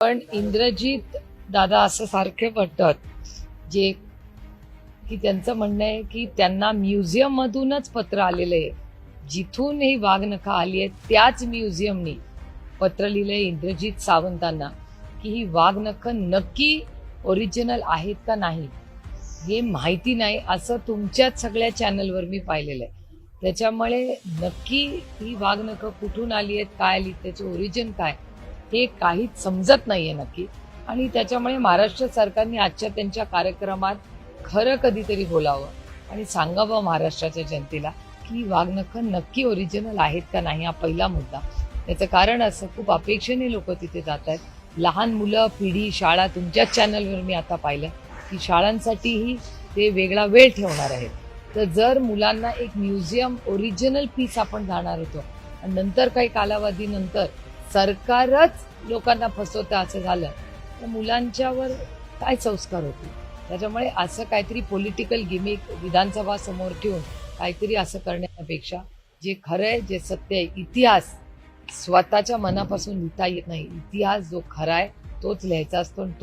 पण इंद्रजीत दादा असं सारखे म्हणतात जे की त्यांचं म्हणणं आहे की त्यांना म्युझियम मधूनच पत्र आलेलं आहे. जिथून ही वाघनखं आली आहे त्याच म्युझियमनी पत्र लिहिलंय इंद्रजीत सावंतांना की ही वाघनख नक्की ओरिजिनल आहेत का नाही हे माहिती नाही असं तुमच्याच सगळ्या चॅनलवर मी पाहिलेलं आहे. त्याच्यामुळे नक्की ही वाघनखं कुठून आली आहेत काय आली त्याचं ओरिजिन काय? हे काहीच समजत नाहीये नक्की. आणि त्याच्यामुळे महाराष्ट्र सरकारने आजच्या त्यांच्या कार्यक्रमात खरं कधीतरी बोलावं आणि सांगावं महाराष्ट्राच्या जनतेला की वाघनखं नक्की ओरिजिनल आहेत का नाही हा पहिला मुद्दा. याचं कारण असं खूप अपेक्षेने लोक तिथे जात आहेत. लहान मुलं पिढी शाळा तुमच्याच चॅनलवर मी आता पाहिलं की शाळांसाठीही ते वेगळा वेळ ठेवणार आहेत. तर जर मुलांना एक म्युझियम ओरिजिनल पीस आपण जाणार होतो आणि नंतर काही कालावधीनंतर सरकारच लोकांना फसवतं असं झालं. तर मुलांच्यावर काय संस्कार होतील? त्याच्यामुळे असं काहीतरी पॉलिटिकल गिमिक विधानसभा समोर ठेवून काहीतरी असं करण्यापेक्षा जे खरं आहे जे सत्य आहे इतिहास स्वतःच्या मनापासून लिहिता येत नाही. इतिहास जो खरा आहे तोच लिहायचा असतो आणि तो